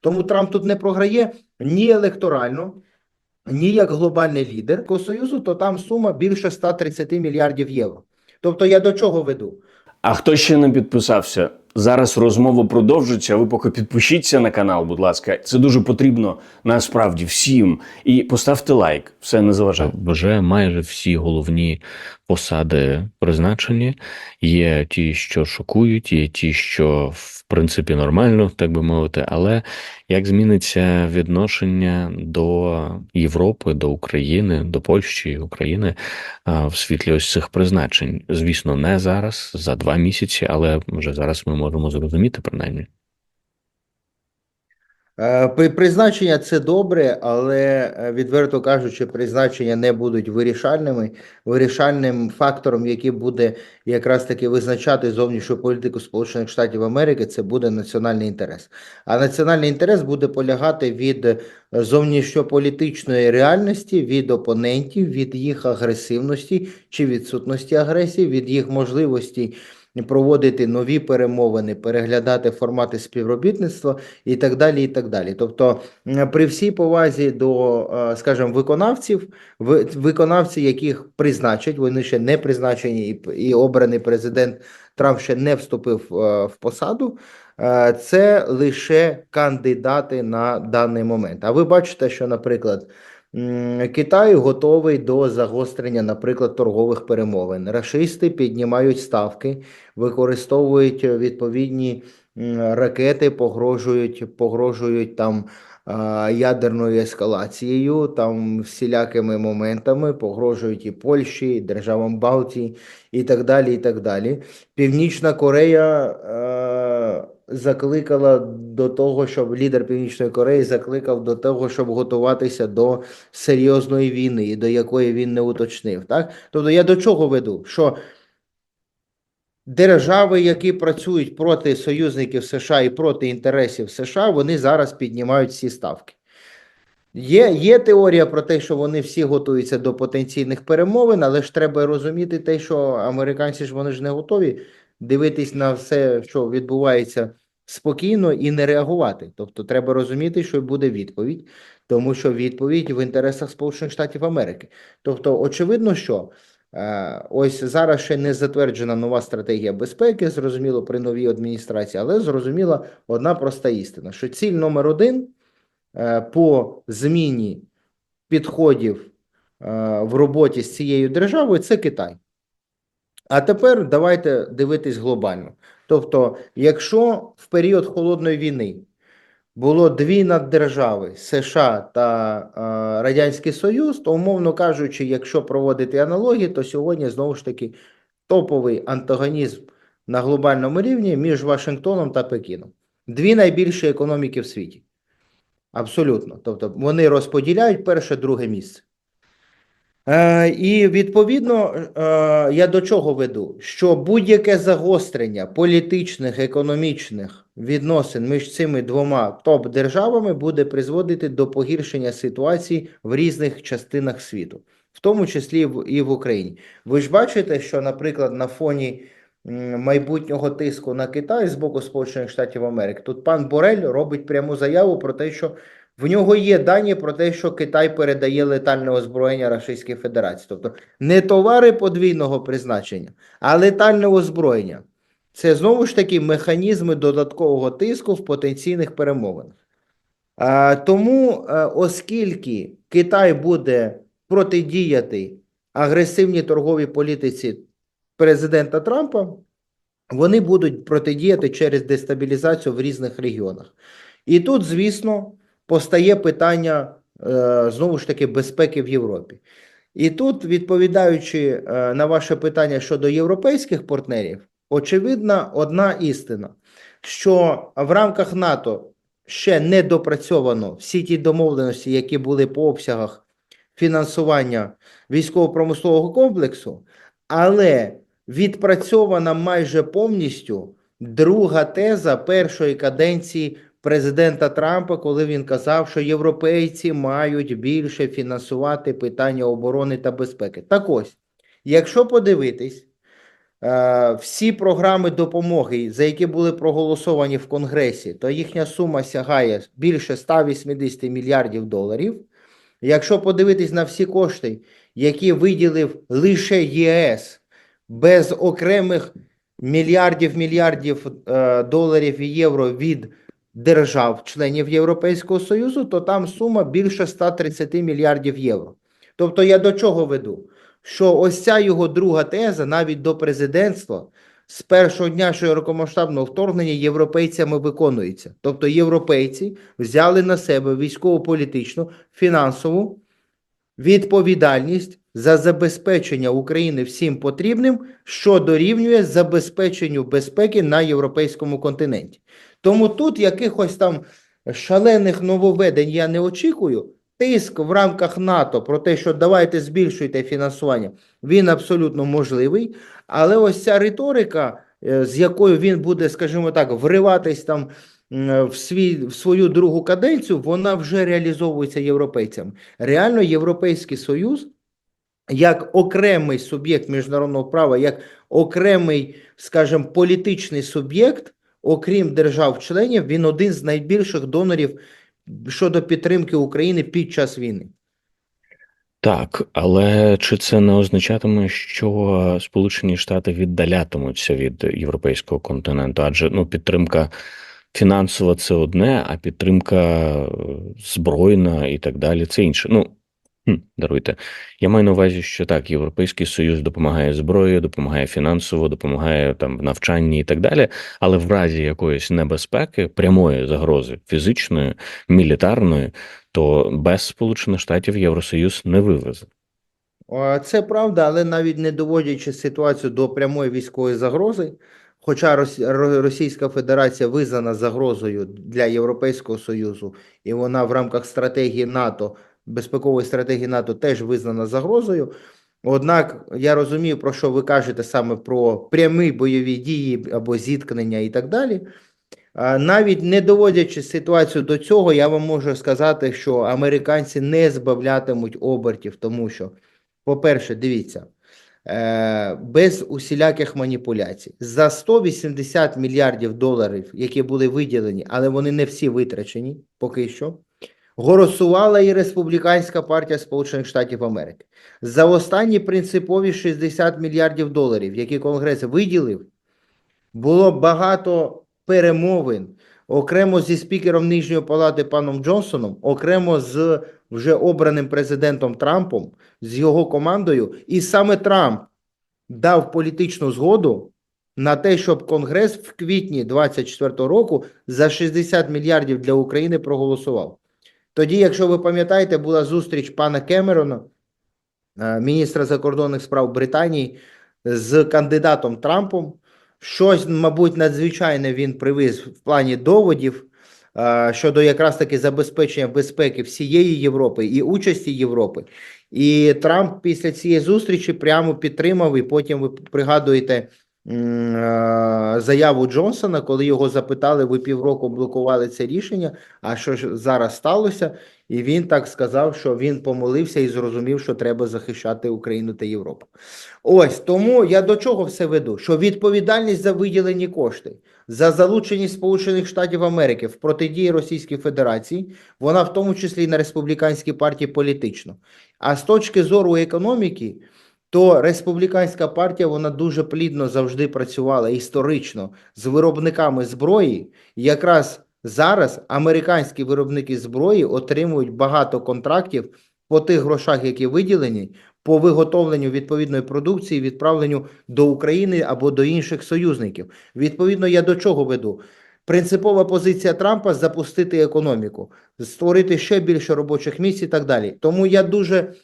Тому Трамп тут не програє ні електорально, ні як глобальний лідер союзу, то там сума більше 130 мільярдів євро. Тобто я до чого веду? А хто ще не підписався? Зараз розмова продовжиться. Ви поки підпишіться на канал, будь ласка. Це дуже потрібно насправді всім. І поставте лайк. Все не заважає. Вже майже всі головні посади призначені. Є ті, що шокують, є ті, що в принципі нормально, так би мовити. Але як зміниться відношення до Європи, до України, до Польщі України в світлі ось цих призначень? Звісно, не зараз, за два місяці, але вже зараз ми можемо зрозуміти принаймні. Е, Призначення це добре, але е, відверто кажучи, призначення не будуть вирішальними. Вирішальним фактором, який буде якраз таки визначати зовнішню політику Сполучених Штатів Америки, це буде національний інтерес. А національний інтерес буде полягати від зовнішньополітичної реальності, від опонентів, від їх агресивності чи відсутності агресії, від їх можливості проводити нові перемовини, переглядати формати співробітництва і так далі. і так далі. Тобто, при всій повазі до, е, скажімо, виконавців, ви- виконавці, яких призначать, вони ще не призначені, і, обраний президент Трамп ще не вступив е, в посаду. е, Це лише кандидати на даний момент. А ви бачите, що, наприклад, Китай готовий до загострення, наприклад, торгових перемовин. Рашисти піднімають ставки, використовують відповідні ракети, погрожують, погрожують там ядерною ескалацією, там всілякими моментами, погрожують і Польщі, і державам Балтії, і так далі. і так далі. Північна Корея закликала до того, щоб лідер Північної Кореї закликав до того, щоб готуватися до серйозної війни, до якої він не уточнив. Так? Тобто я до чого веду? Що Держави, які працюють проти союзників США і проти інтересів США, вони зараз піднімають всі ставки. Є, є теорія про те, що вони всі готуються до потенційних перемовин, але ж треба розуміти те, що американці ж вони ж не готові дивитись на все, що відбувається спокійно і не реагувати. Тобто треба розуміти, що буде відповідь, тому що відповідь в інтересах Сполучених Штатів Америки. Тобто, очевидно, що Е, Ось зараз ще не затверджена нова стратегія безпеки, зрозуміло, при новій адміністрації, але зрозуміла одна проста істина: що ціль номер один е, по зміні підходів е, в роботі з цією державою це Китай. А тепер давайте дивитись глобально. Тобто, якщо в період холодної війни було дві наддержави США та е, Радянський Союз, то, умовно кажучи, якщо проводити аналогії, то сьогодні знову ж таки топовий антагонізм на глобальному рівні між Вашингтоном та Пекіном. Дві найбільші економіки в світі. Абсолютно. Тобто вони розподіляють перше, друге місце. Е, і відповідно, е, я до чого веду? Що будь-яке загострення політичних, економічних відносин між цими двома топ-державами буде призводити до погіршення ситуації в різних частинах світу, в тому числі і в- Україні. Ви ж бачите, що, наприклад, на фоні майбутнього тиску на Китай з боку Сполучених Штатів Америки, тут пан Борель робить пряму заяву про те, що в нього є дані про те, що Китай передає летальне озброєння Російській Федерації. Тобто не товари подвійного призначення, а летальне озброєння. Це знову ж таки механізми додаткового тиску в потенційних перемовинах. Тому, е, оскільки Китай буде протидіяти агресивній торговій політиці президента Трампа, вони будуть протидіяти через дестабілізацію в різних регіонах. І тут, звісно, постає питання е, знову ж таки безпеки в Європі. І тут, відповідаючи е, на ваше питання щодо європейських партнерів, очевидна одна істина, що в рамках НАТО ще не допрацьовано всі ті домовленості, які були по обсягах фінансування військово-промислового комплексу, але відпрацьована майже повністю друга теза першої каденції президента Трампа, коли він казав, що європейці мають більше фінансувати питання оборони та безпеки. Так ось, якщо подивитись, е, всі програми допомоги, за які були проголосовані в Конгресі, то їхня сума сягає більше 180 мільярдів доларів. Якщо подивитись на всі кошти, які виділив лише ЄС без окремих мільярдів мільярдів е, доларів і євро від держав, членів Європейського Союзу, то там сума більше 130 мільярдів євро. Тобто я до чого веду? Що ось ця його друга теза навіть до президентства з першого дня широкомасштабного вторгнення європейцями виконується. Тобто європейці взяли на себе військово-політичну, фінансову відповідальність за забезпечення України всім потрібним, що дорівнює забезпеченню безпеки на європейському континенті. Тому тут якихось там шалених нововведень я не очікую. Тиск в рамках НАТО про те, що давайте збільшуйте фінансування, він абсолютно можливий. Але ось ця риторика, е, з якою він буде, скажімо так, вриватись там в свій в свою другу каденцію, вона вже реалізовується європейцями. Реально, Європейський Союз, як окремий суб'єкт міжнародного права, як окремий, скажімо, політичний суб'єкт, окрім держав-членів, він один з найбільших донорів щодо підтримки України під час війни. Так, але чи це не означатиме, що Сполучені Штати віддалятимуться від європейського континенту? Адже ну підтримка фінансова це одне, а підтримка е, збройна і так далі це інше. Ну хм, даруйте. Я маю на увазі, що так, Європейський Союз допомагає зброєю, допомагає фінансово, допомагає там в навчанні і так далі. Але в разі якоїсь небезпеки, прямої загрози фізичної, мілітарної, то без Сполучених Штатів Євросоюз не вивезе. Це правда, але навіть не доводячи ситуацію до прямої військової загрози, хоча Рос- Російська Федерація визнана загрозою для Європейського Союзу, і вона в рамках стратегії НАТО, безпекової стратегії НАТО теж визнана загрозою. Однак я розумію, про що ви кажете саме про прямі бойові дії або зіткнення і так далі. Навіть не доводячи ситуацію до цього, я вам можу сказати, що американці не збавлятимуть обертів, тому що, по-перше, дивіться, е, без усіляких маніпуляцій. За 180 мільярдів доларів, які були виділені, але вони не всі витрачені поки що, голосувала і Республіканська партія Сполучених Штатів Америки. За останні принципові 60 мільярдів доларів, які Конгрес виділив, було багато перемовин окремо зі спікером Нижньої палати паном Джонсоном, окремо з вже обраним президентом Трампом, з його командою, і саме Трамп дав політичну згоду на те, щоб Конгрес в квітні 24 року за 60 мільярдів для України проголосував. Тоді, якщо ви пам'ятаєте, була зустріч пана Кемерона, е, міністра закордонних справ Британії, з кандидатом Трампом. Щось, мабуть, надзвичайне він привіз в плані доводів е, щодо якраз таки забезпечення безпеки всієї Європи і участі Європи. І Трамп після цієї зустрічі прямо підтримав, і потім ви пригадуєте заяву Джонсона, коли його запитали, ви півроку блокували це рішення, а що ж зараз сталося? І він так сказав, що він помолився і зрозумів, що треба захищати Україну та Європу. Ось тому я до чого все веду? Що відповідальність за виділені кошти, за залученість Сполучених Штатів Америки в протидії Російській Федерації, вона в тому числі і на республіканській партії політично. А з точки зору економіки, то республіканська партія вона дуже плідно завжди працювала історично з виробниками зброї. Якраз зараз американські виробники зброї отримують багато контрактів по тих грошах, які виділені, по виготовленню відповідної продукції, відправленню до України або до інших союзників. Відповідно, я до чого веду? Принципова позиція Трампа запустити економіку, створити ще більше робочих місць і так далі. Тому я дуже,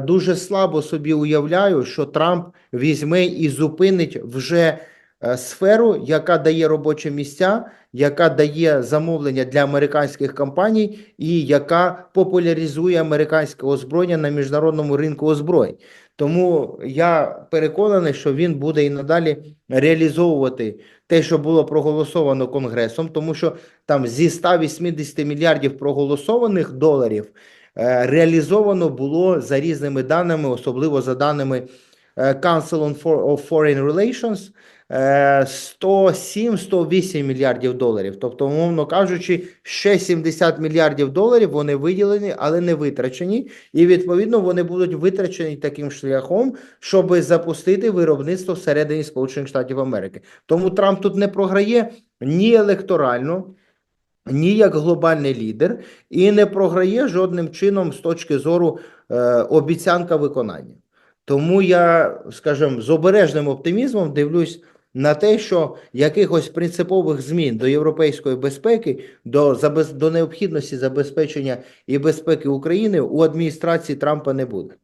дуже слабо собі уявляю, що Трамп візьме і зупинить вже е, сферу, яка дає робочі місця, яка дає замовлення для американських компаній і яка популяризує американське озброєння на міжнародному ринку озброєнь. Тому я переконаний, що він буде і надалі реалізовувати те, що було проголосовано Конгресом, тому що там зі 180 мільярдів проголосованих доларів е, реалізовано було за різними даними, особливо за даними е, Council of Foreign Relations е, 107-108 мільярдів доларів. Тобто, умовно кажучи, ще 70 мільярдів доларів вони виділені, але не витрачені. І відповідно вони будуть витрачені таким шляхом, щоб запустити виробництво всередині Сполучених Штатів Америки. Тому Трамп тут не програє ні електорально, ні як глобальний лідер, і не програє жодним чином з точки зору е, обіцянка виконання. Тому я, скажімо, з обережним оптимізмом дивлюсь на те, що якихось принципових змін до європейської безпеки, до, до необхідності забезпечення і безпеки України у адміністрації Трампа не буде.